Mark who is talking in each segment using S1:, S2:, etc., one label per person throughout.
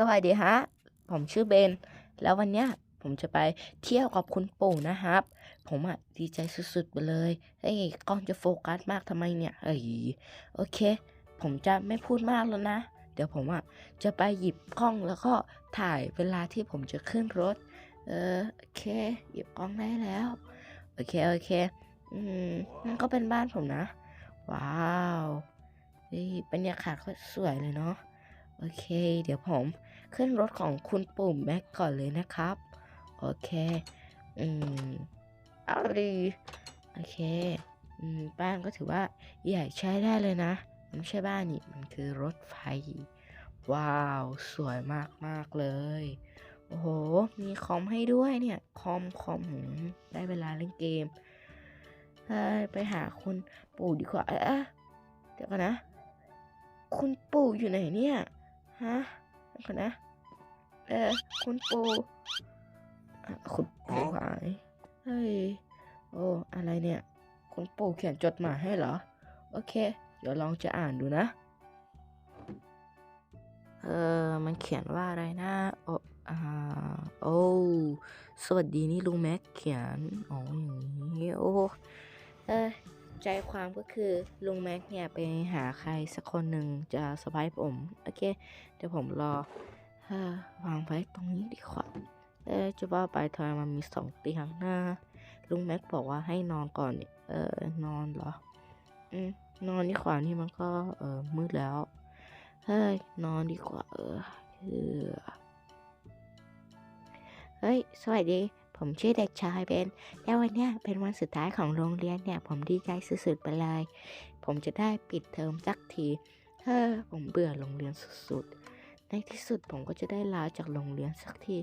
S1: สวัสดีฮะ ผมชื่อเบน แล้ววันเนี้ยผมจะไปเที่ยวกับคุณปู่นะครับ ผมอะดีใจสุดๆไปเลยเฮ้ยกล้องจะโฟกัสมากทำไมเนี่ยเฮ้ยโอเค ผมจะไม่พูดมากแล้วนะ เดี๋ยวผมอะจะไปหยิบกล้องแล้วก็ถ่ายเวลาที่ผมจะขึ้นรถ เออโอเค หยิบกล้องได้แล้ว โอเคโอเค อืมนั่นก็เป็นบ้านผมนะ ว้าวเฮ้ยบรรยากาศก็สวยเลยเนาะโอเค เดี๋ยวผม ขึ้นรถของคุณปู่แม็กก่อนเลยนะครับ โอเค อืมอาดีโอเค อืม บ้านก็ถือว่าใหญ่ใช้ได้เลยนะ มันไม่ใช่บ้านนี่ มันคือรถไฟ ว้าว สวยมากมากเลย โอ้โห มีคอมให้ด้วยเนี่ย คอม คอมหืมได้เวลาเล่นเกม ไปหาคุณปู่ดีกว่าเอ๊ะเดี๋ยวก่อนนะ คุณปู่อยู่ไหนเนี่ย ฮะ ก่อนนะ เออคุณปูคุณปูหาย เฮ้ย โอ้ อะไรเนี่ย คุณปูเขียนจดหมายให้เหรอ โอเค เดี๋ยวลองจะอ่านดูนะ เออ มันเขียนว่าอะไรนะ โออ่าโอ้ สวัสดีนี่ลุงแม็กเขียน อ๋ออย่างนี้ โอ้ เออ ใจความก็คือลุงแม็กเนี่ยไปหาใครสักคนหนึ่งจะสบายผมโอเค เดี๋ยวผมรอวางไว้ตรงนี้ดีกว่าเออจะว่าไปทำไมมันมีสองเตียงนะลุงแม็กบอกว่าให้นอนก่อนเนี่ยเออนอนเหรอ อืมนอนดีกว่านี่มันก็เออมืดแล้วเฮ้ยนอนดีกว่าเออเฮ้ยสวัสดี ผมชื่อเด็กชายเบนแล้ววันเนี้ยเป็นวันสุดท้ายของโรงเรียนเนี่ย ผมดีใจสุดๆไปเลย ผมจะได้ปิดเทอมสักทีเฮ้อผมเบื่อโรงเรียนสุดๆ ในที่สุดผมก็จะได้ลาจากโรงเรียนสักที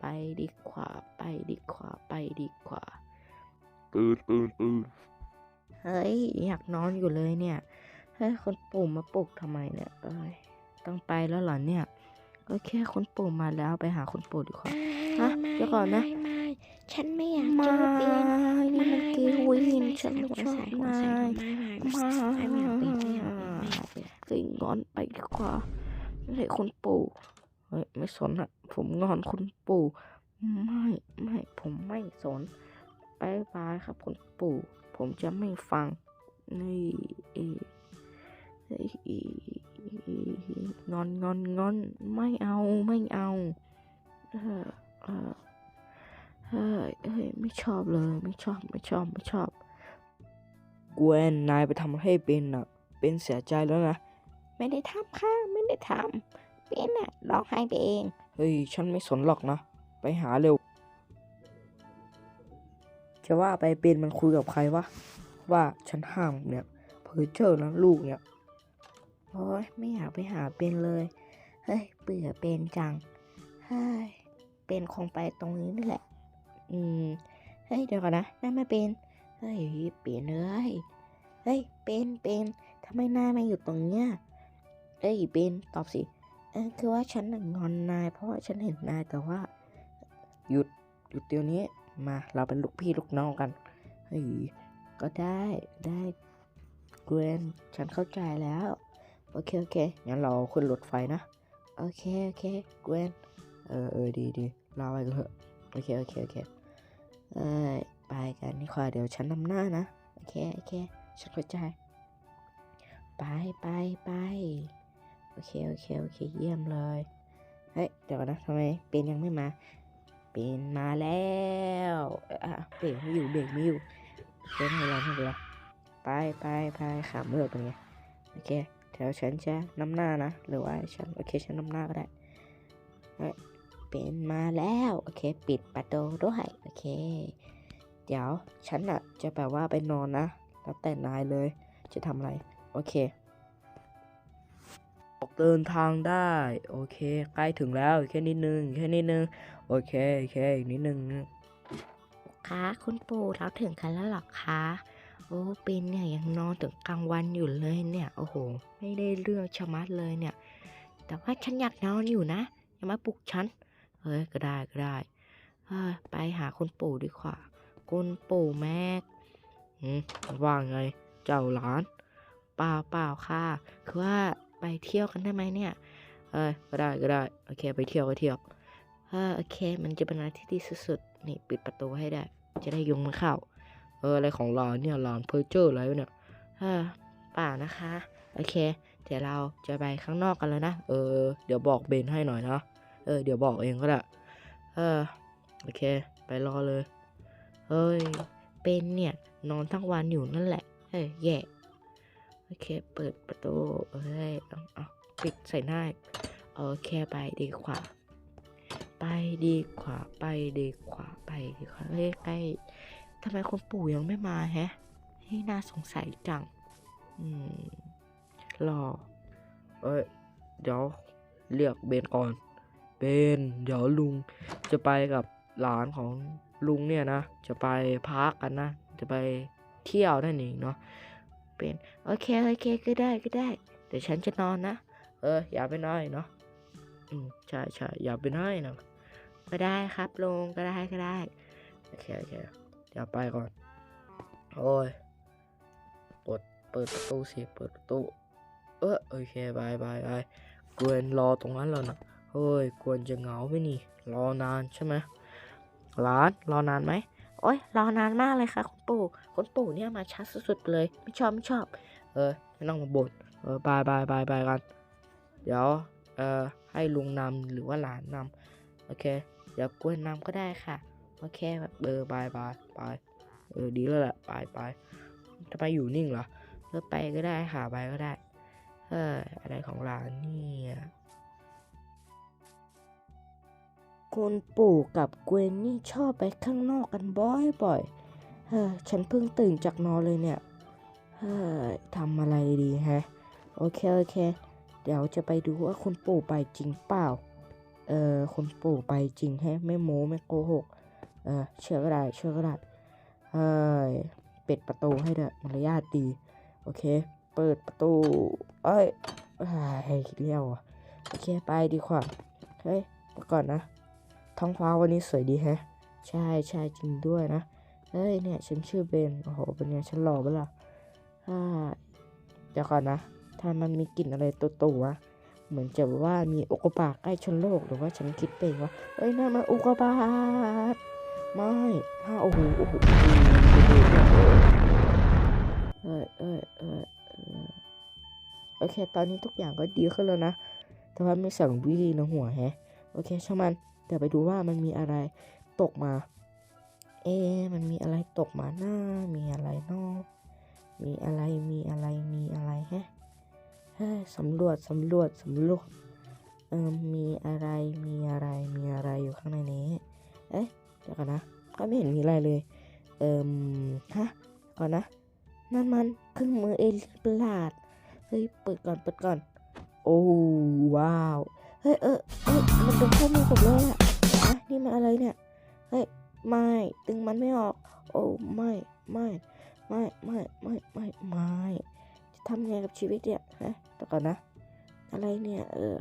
S1: ไปดีกว่า ไปดีกว่า ไปดีกว่า
S2: ตื่นตื่นตื่น
S1: เฮ้ย อยากนอนอยู่เลยเนี่ย เฮ้ย คนปู่มาปลุกทำไมเนี่ยเอ้ย ต้องไปแล้วเหรอเนี่ย ก็แค่คนปู่มาแล้วไปหาคนปู่ดีกว่าฮะเดี๋ยวก่อนนะ
S3: ไม่ไม่ ฉันไม่อยากเจอเปีน
S1: นี่มันกีวินฉัน
S3: หัว
S1: ชอ
S3: ใส
S1: บ
S3: หัว
S1: มาย
S3: ไม่ไม่
S1: มา
S3: ไม่ไม่อยาไง
S1: อนไปดีกว่าเฮ้ยคุณปู่เฮ้ยไม่สนอะผมงอนคุณปู่ไม่ไม่ผมไม่สนบายบายครับคุณปู่ ผมจะไม่ฟังนี่เอยเฮ้ยงอนงอนงอนไม่เอาไม่เอาเออเออ เฮ้ยเฮ้ยไม่ชอบเลยไม่ชอบไม่ชอบไม่ชอบ
S2: กวนนายไปทำให้เป็นอะ เป็นเสียใจแล้วนะ
S3: ไม่ได้ทำค่ะไม่ได้ทำเปียนน่ะร้องไห้ไปเอง
S2: เฮ้ย ฉันไม่สนหรอกนะ ไปหาเร็ว จะว่าไปเป็นมันคุยกับใครวะ ว่าฉันห้ามเนี่ยเพอเจอนะลูกเนี่ย
S1: โอ้ยไม่อยากไปหาเป็นเลย เฮ้ยเบื่อเป็นจัง เฮ้ย เป็นคงไปตรงนี้นี่แหละ อืม เฮ้ยเดี๋ยวก่อนนะหน้าไม่เป็น เฮ้ยเปลี่ยนเลยเฮ้ยเป็นเป็นทำไมหน้าไม่อยู่ตรงเนี้ยเอ้ยเป็นตอบสิเออคือว่าฉันงอนนาย เพราะว่าฉันเห็นนายแต่ว่า
S2: หยุดหยุดเดี๋ยวนี้มาเราเป็นลูกพี่ลูกน้องกัน
S1: เฮ้ยก็ได้ได้เกรนฉันเข้าใจแล้ว โอเคโอเค
S2: งั้นเราขึ้นรถไฟนะ
S1: โอเคโอเคเกรน
S2: เออเออดีดีเราไปกันเถอะ
S1: โอเคโอเคโอเค เอ้ยไปกันนี่ค่ะเดี๋ยวฉันนำหน้านะ โอเค โอเค ฉันเข้าใจ ไปไปไปโอเค โอเค โอเค เยี่ยมเลย เฮ้ย เดี๋ยวนะทำไมเป็นยังไม่มา เป็นมาแล้วอะเบรกไม่อยู่ เบรกไม่อยู่เป็นให้เราไม่เป็นไรไปไปไปขามเลือกเป็นไง โอเคเดี๋ยวฉันจะนำหน้านะ หรือว่าฉัน โอเค ฉันนำหน้าก็ได้ เฮ้ย เป็นมาแล้ว โอเค ปิดประตูด้วยโอเค เดี๋ยวฉันอะจะแบบว่าไปนอนนะ แล้วแต่นายเลย จะทำอะไร โอเค
S2: ออกเดินทางได้ โอเค ใกล้ถึงแล้ว แค่นิดนึง แค่นิดนึง โอเคโอเคอีกนิดนึง
S1: คะคุณปู่เราถึงกันแล้วหรอคะ โอ้ปินเนี่ยยังนอนถึงกลางวันอยู่เลยเนี่ย โอ้โห ไม่ได้เรื่องชะมัดเลยเนี่ย แต่ว่าฉันอยากนอนอยู่นะ อย่ามาปลุกฉัน เฮ้ยก็ได้ก็ได้เอ้ยไปหาคุณปู่ดีกว่า คุณปู่แม็ก
S2: ว่าไง เจ้าหลาน
S1: เปล่าเปล่าค่ะ คือว่าไปเที่ยวกันได้ไหมเนี่ย
S2: เอ้ยก็ได้ก็ได้ โอเค ไปเที่ยวก็เที่ยวเอ่า
S1: โอเค มันจะเป็นอะไรที่ดีสุดๆ นี่ปิดประตูให้ได้ จะได้ยุงมาเข้า
S2: เอออะไรของหลานเนี่ยหลานเพอเจอร์อะไรเนี่ยเอ่า
S1: เปล่านะคะ โอเค เดี๋ยวเราจะไปข้างนอกกันแล้วนะ
S2: เออ เดี๋ยวบอกเบนให้หน่อยนะ เออเดี๋ยวบอกเองก็ได้
S1: เออ
S2: โอเค ไปรอเลย
S1: เฮ้ย เป็นเนี่ย นอนทั้งวันอยู่นั่นแหละ เฮ้ยแย่ โอเค เปิดประตูเอ้ยเอาเอาปิดใส่หน้าอีกโอเคไปดีกว่า ไปดีกว่า ไปดีกว่า ไปดีกว่า เฮ้ยใกล้ทำไมคุณปู่ยังไม่มาแฮะให้น่าสงสัยจัง อืม รอ
S2: เอ้ย เดี๋ยว เรียกเบนก่อน เบนเดี๋ยวลุงจะไปกับหลานของลุงเนี่ยนะ จะไปพักกันนะ จะไปเที่ยวนั่นเองเนาะ
S1: เป็นโอเคโอเคก็ได้ก็ได้เดี๋ยวฉันจะนอนนะ
S2: เออ อย่าไปน้อยเนาะอืมใช่ใช่อย่าไปน้อยนะ
S1: ก็ได้ครับลุงก็ได้ก็ได้
S2: โอเคโอเคเดี๋ยวไปก่อน โอ้ยปิดเปิดประตูสิเปิดประตู เออโอเคบายบายบายกวนรอตรงนั้นแล้วนะ เฮ้ยกวนจะเหงาไหมนี่ รอนานใช่ไหมร้านรอนานไหม
S1: โอ้ยรอนานมากเลยค่ะคุณปู่คุณปู่เนี่ยมาช้าสุดๆเลย ไม่ชอบไม่ชอบ
S2: เออไม่ต้องมาบ่นเออบายบายบายบายกัน เดี๋ยวเออให้ลุงนำหรือว่าหลานนำโอเค เดี๋ยวกวนนำก็ได้ค่ะโอเคแบบเออบายบายบายเออดีแล้วแหละบายบายทำไมอยู่นิ่งเหรอ
S1: เออไปก็ได้ค่ะไปก็ได้
S2: เอออะไรของหลานเนี่ย
S1: คุณปู่กับเกวนนี่ชอบไปข้างนอกกันบ่อยๆเฮ้ฉันเพิ่งตื่นจากนอนเลยเนี่ย เฮ้ยทำอะไรดีฮะ โอเค โอเค เดี๋ยวจะไปดูว่าคุณปู่ไปจริงเปล่า เออคุณปู่ไปจริงแฮะ ไม่โม้ไม่โกหก เออเชื่อก็ได้เชื่อก็ได้เฮ้ยปิดประตูให้ด้วยมารยาทดี โอเค เปิดประตู เอ้ยเอ้ยเลี้ยวอะ โอเค ไปดีกว่า เฮ้ยก่อนนะ ท้องฟ้าวันนี้สวยดีแฮะ ใช่ใช่จริงด้วยนะ เฮ้ยเนี่ยฉันชื่อเบน โอ้โหเป็นไงฉันหล่อเปล่ะอ่าเดี๋ยวก่อนนะถ้ามันมีกลิ่นอะไรตัวๆวเหมือนจะว่ามีอุกกาบาตใกล้ชนโลกหรือว่าฉันคิดไปเองว่าเอ้ยนั่นมันอุกกาบาตไม่ฮ่าโอ้โหโอ้โหโอ้โหเอ้ยเอ้ยเอ้ยเอ้ยโอเค ตอนนี้ทุกอย่างก็ดีขึ้นแล้วนะ แต่ว่าไม่สั่งวิธีในหัวแฮะ โอเคช่างมัน เดี๋ยวไปดูว่ามันมีอะไรตกมา เอ๊มันมีอะไรตกมาหน้า มีอะไรนอกมีอะไร มีอะไร มีอะไรแฮะสำรวจ สำรวจ สำรวจ เออมีอะไร มีอะไร มีอะไรอยู่ข้างในนี้ เอ๊ะเดี๋ยวก่อนนะ ก็ไม่เห็นมีอะไรเลย เอิมฮะ ก่อนนะ นั่นมันเครื่องมือเอลี่ยนปลาด เฮ้ย เปิดก่อน เปิดก่อน โอ้ว้าว เฮ้ยเออเอ้ยมันเป็นข้อมือผมเลยอะอะนี่มันอะไรเนี่ย เฮ้ย ไม่ ตึงมันไม่ออก โอ้ไม่ ไม่ ไม่ ไม่ ไม่ ไม่ ไม่ จะทำไงกับชีวิตเนี่ย ฮะแต่ก่อนนะ อะไรเนี่ย เออ